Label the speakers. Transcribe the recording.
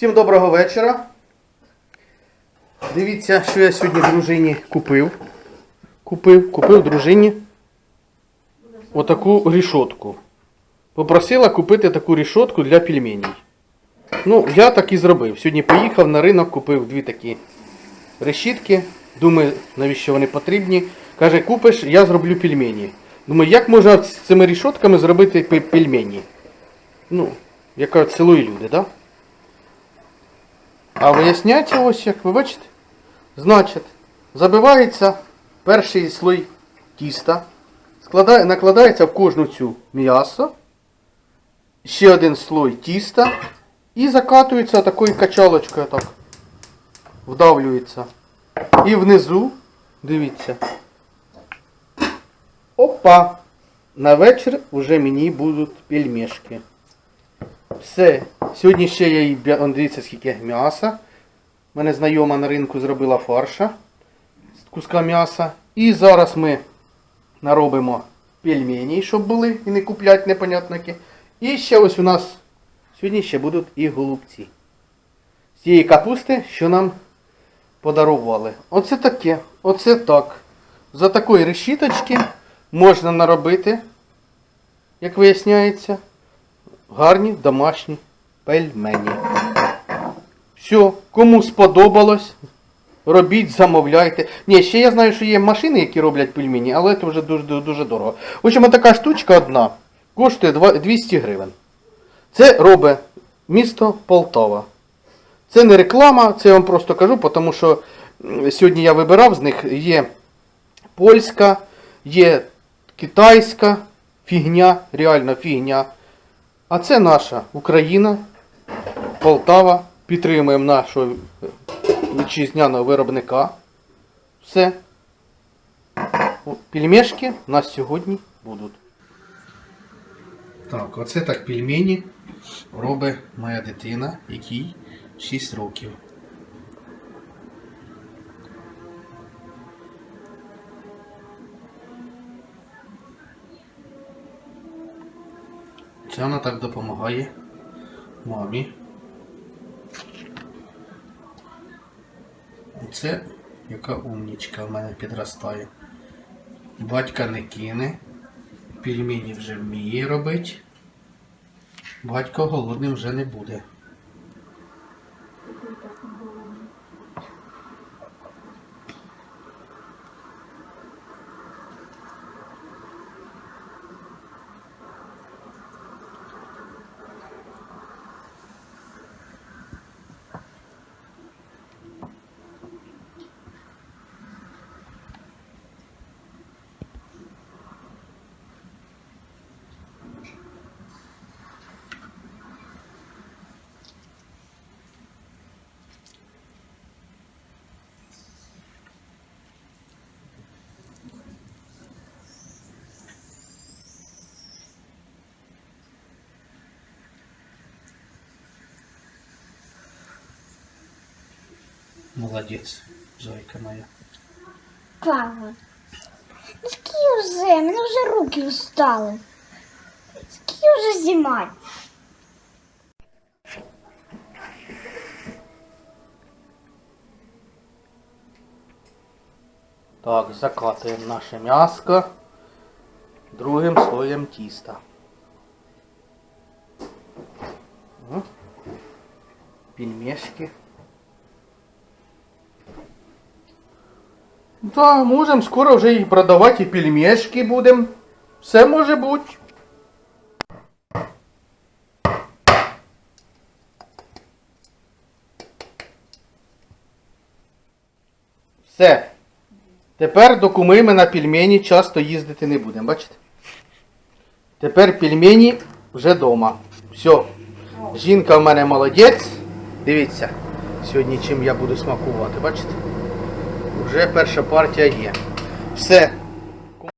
Speaker 1: Всім доброго вечора. Дивіться, що я сьогодні дружині купив. Купив, купив дружині отаку рішотку. Попросила купити таку рішотку для пельменей. Ну, я так і зробив. Сьогодні поїхав на ринок, купив дві такі решітки. Думаю, навіщо вони потрібні. Каже, купиш, я зроблю пельмені. Думаю, як можна з цими рішотками зробити пе- пельмені? Ну, як кажуть, село люди, да? А виясняється ось як, ви бачите? Значить, забивається перший слой тіста, складає, накладається в кожну цю м'ясо, ще один слой тіста і закатується такою качалочкою так. Вдавлюється. І внизу, дивіться. Опа! На вечір вже мені будуть пельмешки. Все. Сьогодні ще я їй, дивіться, скільки м'яса. Мене знайома на ринку зробила фарша з куска м'яса. І зараз ми наробимо пельмені, щоб були і не куплять непонятно які. І ще ось у нас сьогодні ще будуть і голубці. З цієї капусти, що нам подарували. Оце таке. Оце так. За такої решіточки можна наробити, як виясняється, гарні домашні пельмені. Все, кому сподобалось, робіть, замовляйте. Ні, ще я знаю, що є машини, які роблять пельмені, але це вже дуже, дуже дорого. В общем, така штучка одна коштує 200 гривень. Це робить місто Полтава. Це не реклама, це я вам просто кажу, тому що сьогодні я вибирав з них є польська, є китайська фігня, реально фігня. А це наша Україна, Полтава. Підтримуємо нашого е, вітчизняного виробника. Все. Пельмешки у нас сьогодні будуть. Так, оце так пельмені робить моя дитина, якій 6 років. Це вона так допомагає мамі. Оце яка умнічка в мене підростає. Батька не кине. Пельмені вже вміє робити. Батько голодним вже не буде. Молодець, зайка моя.
Speaker 2: Папа, ну скільки вже? Мене вже руки устали. Скільки вже знімати?
Speaker 1: Так, закатуємо наше м'яско другим слоєм тіста. М. Пельмешки. Да, можемо скоро вже їх продавати і пельмешки будемо. Все може бути. Все. Тепер до куми ми на пельмені часто їздити не будемо, бачите? Тепер пельмені вже вдома. Все. Жінка в мене молодець. Дивіться, сьогодні чим я буду смакувати, бачите? Вже перша партія є. Все,